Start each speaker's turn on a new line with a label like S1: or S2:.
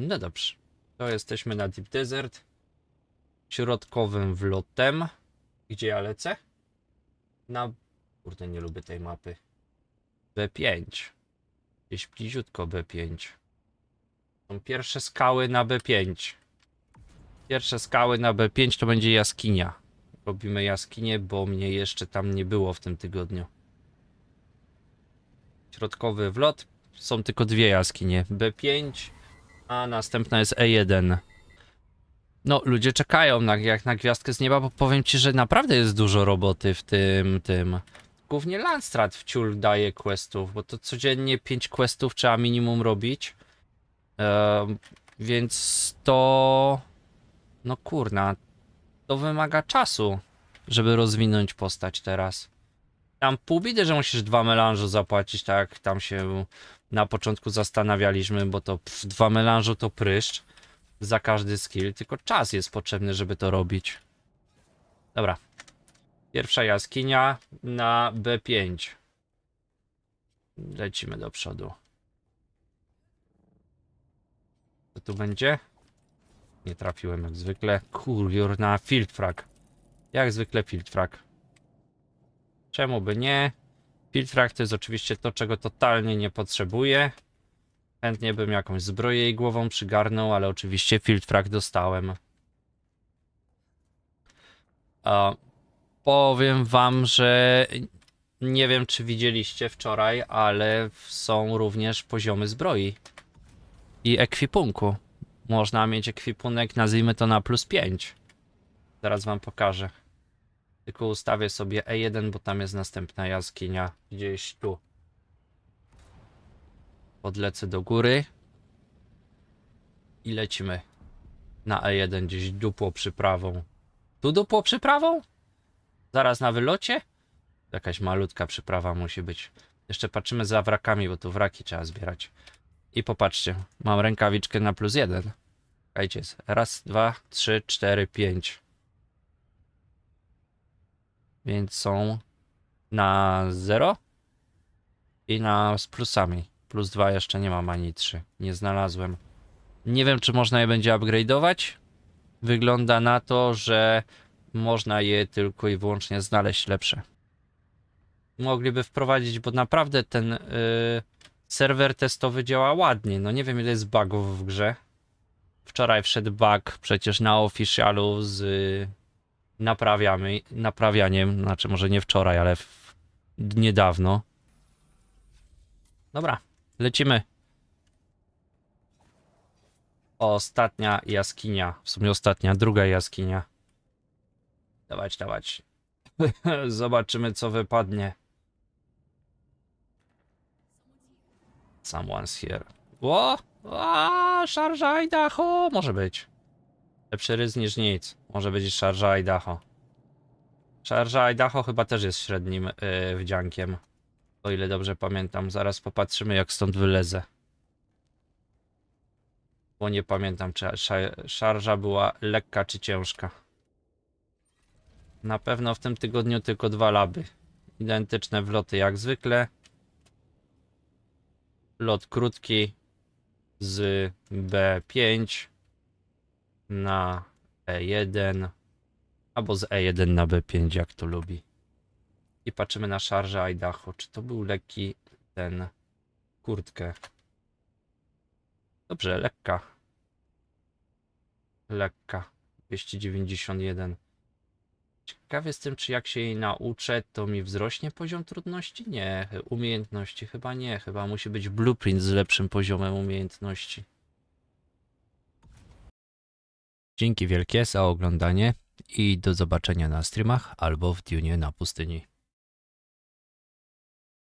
S1: No dobrze. To jesteśmy na Deep Desert. Środkowym wlotem. Gdzie ja lecę? Na... Kurde, nie lubię tej mapy. B5. Gdzieś bliziutko B5. Są pierwsze skały na B5. Pierwsze skały na B5 to będzie jaskinia. Robimy jaskinię, bo mnie jeszcze tam nie było w tym tygodniu. Środkowy wlot. Są tylko dwie jaskinie. B5, a następna jest E1. No, ludzie czekają na, jak na gwiazdkę z nieba, bo powiem ci, że naprawdę jest dużo roboty w tym, tym. Głównie Landstrat w ciul daje questów, bo to codziennie 5 questów trzeba minimum robić. Ehm, więc to... No kurna, to wymaga czasu, żeby rozwinąć postać teraz. Tam pół bidy, że musisz dwa melanżu zapłacić, tak tam się na początku zastanawialiśmy, bo to pff, dwa melanżu to pryszcz za każdy skill, tylko czas jest potrzebny, żeby to robić. Dobra. Pierwsza jaskinia na B5. Lecimy do przodu. Co tu będzie? Nie trafiłem jak zwykle. Kurwior na field frag. Jak zwykle field frag. Czemu by nie? Field frag to jest oczywiście to, czego totalnie nie potrzebuję. Chętnie bym jakąś zbroję jej głową przygarnął, ale oczywiście field frag dostałem. Powiem wam, że nie wiem, czy widzieliście wczoraj, ale są również poziomy zbroi i ekwipunku. Można mieć ekwipunek, nazwijmy to na plus 5. Zaraz wam pokażę. Tylko ustawię sobie E1, bo tam jest następna jaskinia. Gdzieś tu. Podlecę do góry. I lecimy. Na E1 gdzieś dupło przyprawą. Tu dupło przyprawą? Zaraz na wylocie? Jakaś malutka przyprawa musi być. Jeszcze patrzymy za wrakami, bo tu wraki trzeba zbierać. I popatrzcie, mam rękawiczkę na plus jeden. Jest raz, dwa, trzy, cztery, pięć. Więc są na 0 i na z plusami. Plus 2 jeszcze nie mam ani 3. Nie znalazłem. Nie wiem, czy można je będzie upgrade'ować. Wygląda na to, że można je tylko i wyłącznie znaleźć lepsze. Mogliby wprowadzić, bo naprawdę ten yy, serwer testowy działa ładnie. No nie wiem, ile jest bugów w grze. Wczoraj wszedł bug przecież na officialu z naprawiamy, naprawianiem, znaczy może nie wczoraj, ale w, niedawno. Dobra, lecimy. Ostatnia jaskinia, w sumie ostatnia, druga jaskinia. Dawać, dawać. Zobaczymy, co wypadnie. Someone's here. Ło! A, szarża Idaho! Może być. Lepszy rys niż nic. Może być szarża Idaho. Szarża Idaho chyba też jest średnim yy, wdziankiem. O ile dobrze pamiętam. Zaraz popatrzymy jak stąd wylezę. Bo nie pamiętam czy sza- szarża była lekka czy ciężka. Na pewno w tym tygodniu tylko dwa laby. Identyczne wloty jak zwykle. Lot krótki z B5 na E1 albo z E1 na B5 jak to lubi. I patrzymy na szarżę Idaho. Czy to był lekki ten kurtkę? Dobrze, lekka. Lekka. 291. Ciekawy jestem, czy jak się jej nauczę, to mi wzrośnie poziom trudności? Nie. Umiejętności chyba nie. Chyba musi być blueprint z lepszym poziomem umiejętności. Dzięki wielkie za oglądanie i do zobaczenia na streamach albo w Dune na pustyni.